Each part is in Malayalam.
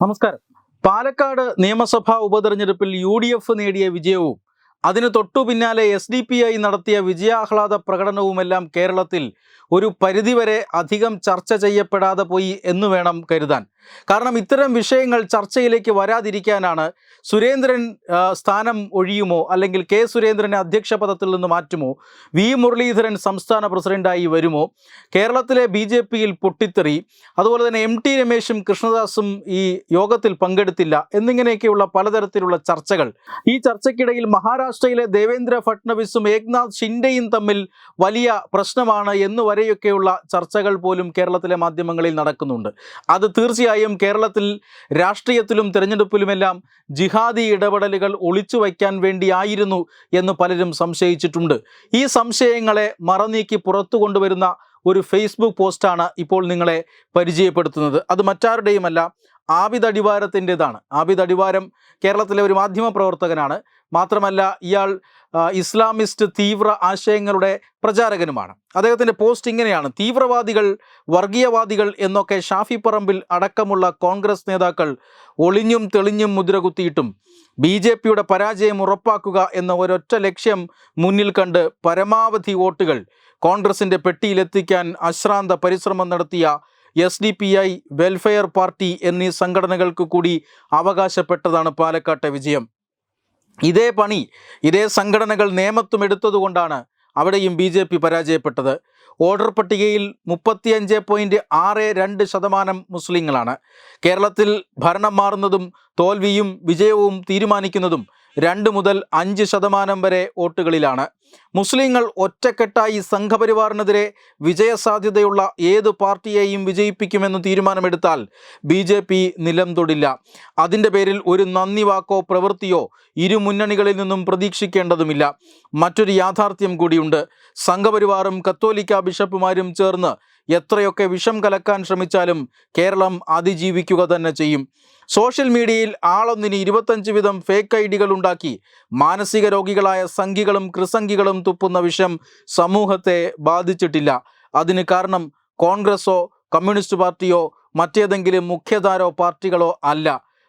നമസ്കാരം. പാലക്കാട് നിയമസഭാ ഉപതെരഞ്ഞെടുപ്പിൽ യു ഡി എഫ് നേടിയ വിജയവും അതിന് തൊട്ടു പിന്നാലെ എസ് ഡി പി ഐ നടത്തിയ വിജയാഹ്ലാദ പ്രകടനവുമെല്ലാം കേരളത്തിൽ ഒരു പരിധിവരെ അധികം ചർച്ച ചെയ്യപ്പെടാതെ പോയി എന്ന് വേണം കരുതാൻ. കാരണം ഇത്തരം വിഷയങ്ങൾ ചർച്ചയിലേക്ക് വരാതിരിക്കാനാണ് സുരേന്ദ്രൻ സ്ഥാനം ഒഴിയുമോ അല്ലെങ്കിൽ കെ സുരേന്ദ്രനെ അധ്യക്ഷ പദത്തിൽ നിന്ന് മാറ്റുമോ? വി മുരളീധരൻ സംസ്ഥാന പ്രസിഡന്റായി വരുമോ? കേരളത്തിലെ ബി ജെ പിയിൽ പൊട്ടിത്തെറി അതുപോലെ തന്നെ എം ടി രമേശും കൃഷ്ണദാസും ഈ യോഗത്തിൽ പങ്കെടുത്തില്ല എന്നിങ്ങനെയൊക്കെയുള്ള പലതരത്തിലുള്ള ചർച്ചകൾ. ഈ ചർച്ചയ്ക്കിടയിൽ മഹാരാഷ്ട്രയിലെ ദേവേന്ദ്ര ഫട്നവിസും ഏക്നാഥ് ഷിൻഡെയും തമ്മിൽ വലിയ പ്രശ്നമാണ് എന്ന് വരെയൊക്കെയുള്ള ചർച്ചകൾ പോലും കേരളത്തിലെ മാധ്യമങ്ങളിൽ നടക്കുന്നുണ്ട്. അത് തീർച്ചയായും കേരളത്തിൽ രാഷ്ട്രീയത്തിലും തിരഞ്ഞെടുപ്പിലുമെല്ലാം ജിഹാദി ഇടപെടലുകൾ ഒളിച്ചു വയ്ക്കാൻ വേണ്ടിയായിരുന്നു എന്ന് പലരും സംശയിച്ചിട്ടുണ്ട്. ഈ സംശയങ്ങളെ മറനീക്കി പുറത്തു കൊണ്ടുവരുന്ന ഒരു ഫേസ്ബുക്ക് പോസ്റ്റാണ് ഇപ്പോൾ നിങ്ങളെ പരിചയപ്പെടുത്തുന്നത്. അത് മറ്റാരുടെയുമല്ല ആബിദ് അടിവാരത്തിന്റെതാണ് ആബിദ് അടിവാരം കേരളത്തിലെ ഒരു മാധ്യമ പ്രവർത്തകനാണ് മാത്രമല്ല ഇയാൾ ഇസ്ലാമിസ്റ്റ് തീവ്ര ആശയങ്ങളുടെ പ്രചാരകനുമാണ്. അദ്ദേഹത്തിന്റെ പോസ്റ്റ് ഇങ്ങനെയാണ്. തീവ്രവാദികൾ വർഗീയവാദികൾ എന്നൊക്കെ ഷാഫി പറമ്പിൽ അടക്കമുള്ള കോൺഗ്രസ് നേതാക്കൾ ഒളിഞ്ഞും തെളിഞ്ഞും മുദ്രകുത്തിയിട്ടും ബി ജെ പിയുടെ പരാജയം ഉറപ്പാക്കുക എന്ന ഒരൊറ്റ ലക്ഷ്യം മുന്നിൽ കണ്ട് പരമാവധി വോട്ടുകൾ കോൺഗ്രസിന്റെ പെട്ടിയിലെത്തിക്കാൻ അശ്രാന്ത പരിശ്രമം നടത്തിയ S D P I welfare party എന്നീ സംഘടനകൾക്ക് കൂടി അവകാശപ്പെട്ടതാണ് പാലക്കാട്ടെ വിജയം. ഇതേ പണി ഇതേ സംഘടനകൾ നേമത്തും എടുത്തതുകൊണ്ടാണ് അവിടെയും ബി ജെ പി പരാജയപ്പെട്ടത്. ഓർഡർ പട്ടികയിൽ മുപ്പത്തിയഞ്ച് പോയിന്റ് ആറ് രണ്ട് ശതമാനം മുസ്ലിങ്ങളാണ്. കേരളത്തിൽ ഭരണം മാറുന്നതും തോൽവിയും വിജയവും തീരുമാനിക്കുന്നതും രണ്ട് മുതൽ അഞ്ച് ശതമാനം വരെ വോട്ടുകളിലാണ്. മുസ്ലിങ്ങൾ ഒറ്റക്കെട്ടായി സംഘപരിവാറിനെതിരെ വിജയസാധ്യതയുള്ള ഏത് പാർട്ടിയെയും വിജയിപ്പിക്കുമെന്ന് തീരുമാനമെടുത്താൽ ബി ജെ പി നിലം തൊടില്ല. അതിന്റെ പേരിൽ ഒരു നന്ദി വാക്കോ പ്രവൃത്തിയോ ഇരു മുന്നണികളിൽ നിന്നും പ്രതീക്ഷിക്കേണ്ടതുമില്ല. മറ്റൊരു യാഥാർത്ഥ്യം കൂടിയുണ്ട്. സംഘപരിവാറും കത്തോലിക്ക ബിഷപ്പുമാരും ചേർന്ന് എത്രയൊക്കെ വിഷം കലക്കാൻ ശ്രമിച്ചാലും കേരളം അതിജീവിക്കുക തന്നെ ചെയ്യും. സോഷ്യൽ മീഡിയയിൽ ആളൊന്നിന് ഇരുപത്തഞ്ച് വിധം ഫേക്ക് ഐ ഡികൾ ഉണ്ടാക്കി. മാനസിക രോഗികളായ സംഘികളും കൃസംഘികളും തുപ്പുന്ന വിഷം സമൂഹത്തെ ബാധിച്ചിട്ടില്ല. അതിന് കാരണം കോൺഗ്രസോ കമ്മ്യൂണിസ്റ്റ് പാർട്ടിയോ മറ്റേതെങ്കിലും മുഖ്യധാരോ പാർട്ടികളോ അല്ല.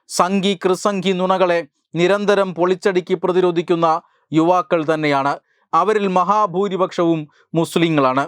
സംഘി കൃസംഘി നുണകളെ നിരന്തരം പൊളിച്ചടുക്കി പ്രതിരോധിക്കുന്ന യുവാക്കൾ തന്നെയാണ്. അവരിൽ മഹാഭൂരിപക്ഷവും മുസ്ലിങ്ങളാണ്.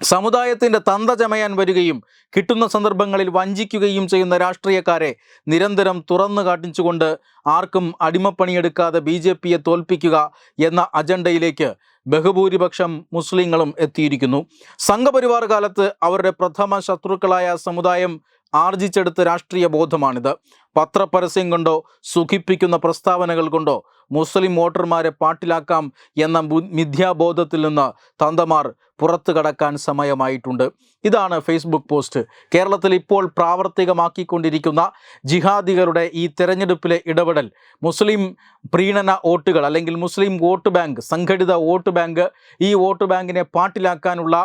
സമുദായത്തിന്റെ തന്ത ചമയാൻ വരികയും കിട്ടുന്ന സന്ദർഭങ്ങളിൽ വഞ്ചിക്കുകയും ചെയ്യുന്ന രാഷ്ട്രീയക്കാരെ നിരന്തരം തുറന്നു കാട്ടിച്ചുകൊണ്ട് ആർക്കും അടിമപ്പണിയെടുക്കാതെ ബി ജെ പിയെ തോൽപ്പിക്കുക എന്ന അജണ്ടയിലേക്ക് ബഹുഭൂരിപക്ഷം മുസ്ലിങ്ങളും എത്തിയിരിക്കുന്നു. സംഘപരിവാർ കാലത്ത് അവരുടെ പ്രഥമ ശത്രുക്കളായ സമുദായം ആർജിച്ചെടുത്ത രാഷ്ട്രീയ ബോധമാണിത്. പത്രപരസ്യം കൊണ്ടോ സുഖിപ്പിക്കുന്ന പ്രസ്താവനകൾ കൊണ്ടോ മുസ്ലിം വോട്ടർമാരെ പാട്ടിലാക്കാം എന്ന മിഥ്യാബോധത്തിൽ നിന്ന് തന്തമാർ പുറത്തു കടക്കാൻ സമയമായിട്ടുണ്ട്. ഇതാണ് ഫേസ്ബുക്ക് പോസ്റ്റ്. കേരളത്തിൽ ഇപ്പോൾ പ്രാവർത്തികമാക്കിക്കൊണ്ടിരിക്കുന്ന ജിഹാദികളുടെ ഈ തെരഞ്ഞെടുപ്പിലെ ഇടപെടൽ മുസ്ലിം പ്രീണന വോട്ടുകൾ അല്ലെങ്കിൽ മുസ്ലിം വോട്ട് ബാങ്ക് സംഘടിത വോട്ട് ബാങ്ക് ഈ വോട്ട് ബാങ്കിനെ പാട്ടിലാക്കാനുള്ള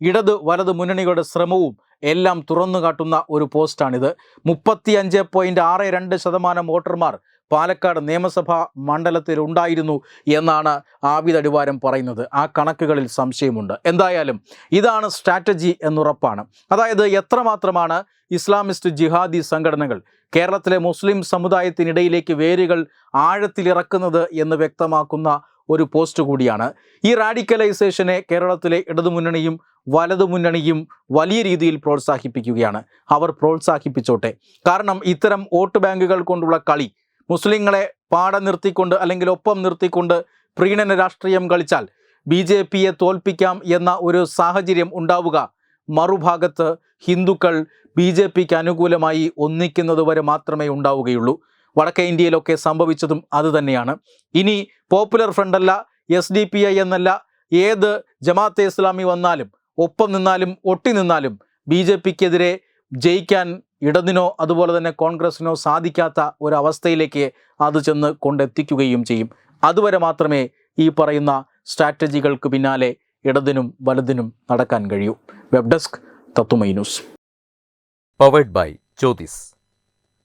ഇടത് വലത് മുന്നണികളുടെ ശ്രമവും എല്ലാം തുറന്നു കാട്ടുന്ന ഒരു പോസ്റ്റാണിത്. മുപ്പത്തി അഞ്ച് പോയിന്റ് ആറ് രണ്ട് ശതമാനം വോട്ടർമാർ പാലക്കാട് നിയമസഭാ മണ്ഡലത്തിൽ ഉണ്ടായിരുന്നു എന്നാണ് ആബിദ് അടിവാരം പറയുന്നത്. ആ കണക്കുകളിൽ സംശയമുണ്ട്. എന്തായാലും ഇതാണ് സ്ട്രാറ്റജി എന്നുറപ്പാണ്. അതായത് എത്രമാത്രമാണ് ഇസ്ലാമിസ്റ്റ് ജിഹാദി സംഘടനകൾ കേരളത്തിലെ മുസ്ലിം സമുദായത്തിനിടയിലേക്ക് വേരുകൾ ആഴത്തിലിറക്കുന്നത് എന്ന് വ്യക്തമാക്കുന്ന ഒരു പോസ്റ്റ് കൂടിയാണ്. ഈ റാഡിക്കലൈസേഷനെ കേരളത്തിലെ ഇടതുമുന്നണിയും വലതുമുന്നണിയും വലിയ രീതിയിൽ പ്രോത്സാഹിപ്പിക്കുകയാണ്. അവർ പ്രോത്സാഹിപ്പിച്ചോട്ടെ. കാരണം ഇത്തരം വോട്ട് ബാങ്കുകൾ കൊണ്ടുള്ള കളി മുസ്ലിങ്ങളെ പാടെ നിർത്തിക്കൊണ്ട് അല്ലെങ്കിൽ ഒപ്പം നിർത്തിക്കൊണ്ട് പ്രീണന രാഷ്ട്രീയം കളിച്ചാൽ ബി ജെ പിയെ തോൽപ്പിക്കാം എന്ന ഒരു സാഹചര്യം ഉണ്ടാവുക മറുഭാഗത്ത് ഹിന്ദുക്കൾ ബി ജെ പിക്ക് അനുകൂലമായി ഒന്നിക്കുന്നത് വരെ മാത്രമേ ഉണ്ടാവുകയുള്ളൂ. വടക്കേ ഇന്ത്യയിലൊക്കെ സംഭവിച്ചതും അതുതന്നെയാണ് ഇനി പോപ്പുലർ ഫ്രണ്ടല്ല എസ് ഡി പി ഐ എന്നല്ല ഏത് ജമാഅത്തെ ഇസ്ലാമി വന്നാലും ഒപ്പം നിന്നാലും ഒട്ടി നിന്നാലും ബി ജെ പിക്കെതിരെ ജയിക്കാൻ ഇടതിനോ അതുപോലെ തന്നെ കോൺഗ്രസിനോ സാധിക്കാത്ത ഒരവസ്ഥയിലേക്ക് അത് ചെന്ന് കൊണ്ടെത്തിക്കുകയും ചെയ്യും. അതുവരെ മാത്രമേ ഈ പറയുന്ന സ്ട്രാറ്റജികൾക്ക് പിന്നാലെ ഇടതിനും വലതിനും നടക്കാൻ കഴിയൂ. വെബ് ഡെസ്ക് തത്തുമൈ powered by Jyothis